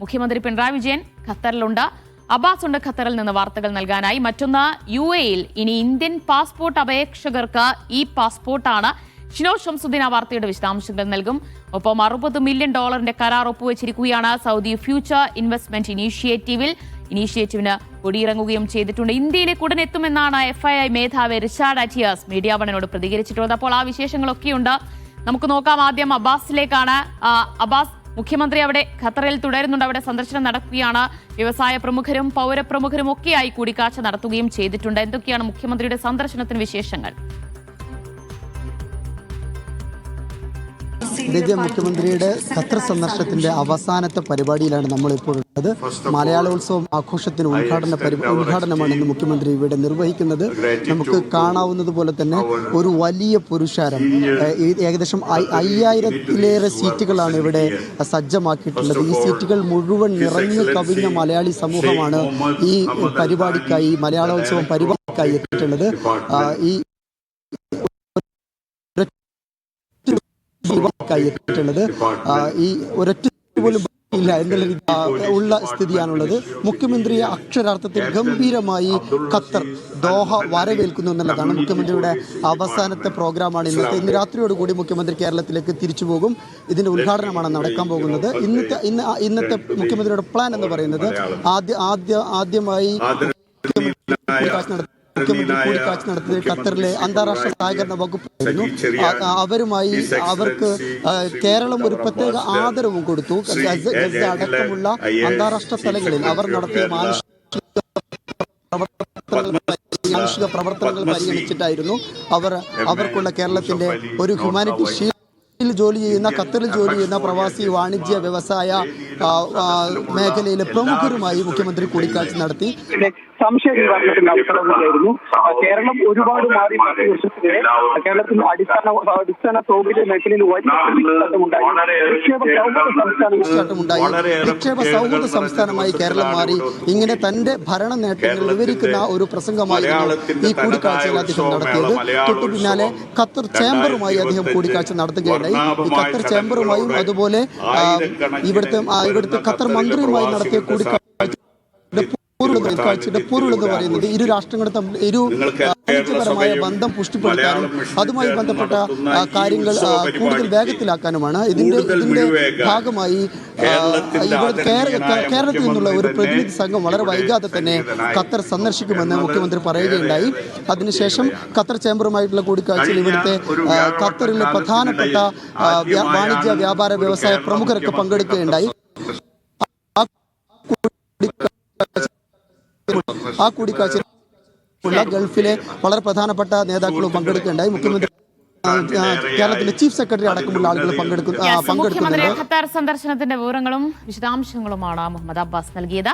മുഖ്യമന്ത്രി പിണറായി വിജയൻ ഖത്തറിലുണ്ട്. അബ്ബാസ് ഉണ്ട് ഖത്തറിൽ നിന്ന് വാർത്തകൾ നൽകാനായി. മറ്റൊന്ന് യു എയിൽ ഇനി ഇന്ത്യൻ പാസ്പോർട്ട് അപേക്ഷകർക്ക് ഈ പാസ്പോർട്ടാണ്. ഷിനോ ഷംസുദ്ദീൻ ആ വാർത്തയുടെ വിശദാംശങ്ങൾ നൽകും. ഒപ്പം അറുപത് മില്യൺ ഡോളറിന്റെ കരാർ ഒപ്പുവെച്ചിരിക്കുകയാണ് സൗദി ഫ്യൂച്ചർ ഇൻവെസ്റ്റ്മെന്റ് ഇനീഷ്യേറ്റീവിൽ. ഇനീഷ്യേറ്റീവിന് കൊടിയിറങ്ങുകയും ചെയ്തിട്ടുണ്ട്. ഇന്ത്യയിലേക്ക് ഉടൻ എത്തുമെന്നാണ് എഫ് ഐ ഐ മേധാവി റിച്ചാർഡ് അറ്റിയാസ് മീഡിയ പ്രതികരിച്ചിട്ടുള്ളത്. അപ്പോൾ ആ വിശേഷങ്ങളൊക്കെയുണ്ട്. നമുക്ക് നോക്കാം ആദ്യം അബ്ബാസിലേക്കാണ്. അബാസ് അബ്ബാസ് മുഖ്യമന്ത്രി അവിടെ ഖത്തറിൽ തുടരുന്നുണ്ട്. അവിടെ സന്ദർശനം നടക്കുകയാണ്. വ്യവസായ പ്രമുഖരും പൗരപ്രമുഖരും ഒക്കെയായി കൂടിക്കാഴ്ച നടത്തുകയും ചെയ്തിട്ടുണ്ട്. എന്തൊക്കെയാണ് മുഖ്യമന്ത്രിയുടെ സന്ദർശനത്തിന് വിശേഷങ്ങൾ? ഇന്ത്യ മുഖ്യമന്ത്രിയുടെ ഖത്തർ സന്ദർശനത്തിന്റെ അവസാനത്തെ പരിപാടിയിലാണ് നമ്മൾ ഇപ്പോൾ ഉള്ളത്. മലയാളോത്സവം ആഘോഷത്തിന് ഉദ്ഘാടന ഉദ്ഘാടനമാണ് ഇന്ന് മുഖ്യമന്ത്രി ഇവിടെ നിർവഹിക്കുന്നത്. നമുക്ക് കാണാവുന്നത് പോലെ തന്നെ ഒരു വലിയ പുരുഷാരം ഏകദേശം അയ്- അയ്യായിരത്തിലേറെ സീറ്റുകളാണ് ഇവിടെ സജ്ജമാക്കിയിട്ടുള്ളത്. ഈ സീറ്റുകൾ മുഴുവൻ നിറഞ്ഞു കവിഞ്ഞ മലയാളി സമൂഹമാണ് ഈ പരിപാടിക്കായി മലയാളോത്സവം പരിപാടിക്കായി എത്തിയിട്ടുള്ളത്. ഈ യുവാക്കായി എത്തിയിട്ടുള്ളത് ഈ ഒരൊറ്റ പോലും ഇല്ല എന്നുള്ള ഉള്ള സ്ഥിതിയാണുള്ളത്. മുഖ്യമന്ത്രിയെ അക്ഷരാർത്ഥത്തിൽ ഗംഭീരമായി ഖത്തർ ദോഹ വരവേൽക്കുന്നു എന്നുള്ളതാണ് മുഖ്യമന്ത്രിയുടെ അവസാനത്തെ പ്രോഗ്രാമാണ് ഇന്നത്തെ. ഇന്ന് രാത്രിയോടുകൂടി മുഖ്യമന്ത്രി കേരളത്തിലേക്ക് തിരിച്ചു പോകും. ഇതിന്റെ ഉദ്ഘാടനമാണ് നടക്കാൻ പോകുന്നത്. ഇന്നത്തെ ഇന്ന് ഇന്നത്തെ മുഖ്യമന്ത്രിയുടെ പ്ലാൻ എന്ന് പറയുന്നത് ആദ്യ ആദ്യ ആദ്യമായി മുഖ്യമന്ത്രി കൂടിക്കാഴ്ച നടത്തിയത് ഖത്തറിലെ അന്താരാഷ്ട്ര സഹകരണ ആ- അവരുമായി അവർക്ക് കേരളം ഒരു പ്രത്യേക ആദരവും കൊടുത്തു. ഗസ അടക്കമുള്ള അന്താരാഷ്ട്ര തലങ്ങളിൽ അവർ നടത്തിയ മാനുഷിക പ്രവർത്തനങ്ങൾ മാനുഷിക പ്രവർത്തനങ്ങൾ പരിഗണിച്ചിട്ടായിരുന്നു അവർ അവർക്കുള്ള കേരളത്തിന്റെ ഒരു ഹ്യൂമാനിറ്റി ജോലി ചെയ്യുന്ന ഖത്തറിൽ ജോലി ചെയ്യുന്ന പ്രവാസി വാണിജ്യ വ്യവസായ മേഖലയിലെ പ്രമുഖരുമായി മുഖ്യമന്ത്രി കൂടിക്കാഴ്ച നടത്തി. സംശയ നിവാരണത്തിന്റെ അവസരം കൂടിയായിരുന്നു കേരളം ഒരുപാട് മാറി വർഷത്തിനിടെ കേരളത്തിൽ അടിസ്ഥാന അടിസ്ഥാന സൗകര്യ മേഖലയിൽ വലിയ നിക്ഷേപ സൗഹൃദ സംസ്ഥാനമായി കേരളം മാറി. ഇങ്ങനെ തന്റെ ഭരണ നേട്ടങ്ങൾ വിവരിക്കുന്ന ഒരു പ്രസംഗമായിരുന്നു ഈ കൂടിക്കാഴ്ചയിൽ അദ്ദേഹം നടത്തിയത്. തൊട്ടു പിന്നാലെ ഖത്തർ ചേംബറുമായി അദ്ദേഹം കൂടിക്കാഴ്ച നടത്തുകയുണ്ടായി ഈ ഖത്തർ ചേംബറുമായും അതുപോലെ ഇവിടുത്തെ ഇവിടുത്തെ ഖത്തർ മന്ത്രിയുമായി നടത്തിയ കൂടിക്കാഴ്ച കൂടിക്കാഴ്ചയുടെ പൊരുൾ എന്ന് പറയുന്നത്. ഇരു രാഷ്ട്രങ്ങളും തമ്മിൽ ഇരു വാണിജ്യപരമായ ബന്ധം പുഷ്ടിപ്പെടുത്താനും അതുമായി ബന്ധപ്പെട്ട കാര്യങ്ങൾ കൂടുതൽ വേഗത്തിലാക്കാനുമാണ്. ഇതിന്റെ ഇതിന്റെ ഭാഗമായി കേരളത്തിൽ നിന്നുള്ള ഒരു പ്രതിനിധി സംഘം വളരെ വൈകാതെ തന്നെ ഖത്തർ സന്ദർശിക്കുമെന്ന് മുഖ്യമന്ത്രി പറയുകയുണ്ടായി. അതിനുശേഷം ഖത്തർ ചേംബറുമായിട്ടുള്ള കൂടിക്കാഴ്ചയിൽ ഇവിടുത്തെ ഖത്തറിലെ പ്രധാനപ്പെട്ട വാണിജ്യ വ്യാപാര വ്യവസായ പ്രമുഖരൊക്കെ പങ്കെടുക്കുകയുണ്ടായി. ആ കൂടിക്കാഴ്ച ഗൾഫിലെ വളരെ പ്രധാനപ്പെട്ട നേതാക്കളും പങ്കെടുക്കുകയുണ്ടായി. മുഖ്യമന്ത്രി കേരളത്തിലെ ചീഫ് സെക്രട്ടറി അടക്കമുള്ള ആളുകൾ പങ്കെടുക്കുന്നു പങ്കെടുക്കുന്നത് ഖത്തർ സന്ദർശനത്തിന്റെ വിവരങ്ങളും വിശദാംശങ്ങളുമാണ് മുഹമ്മദ് അബ്ബാസ് നൽകിയത്.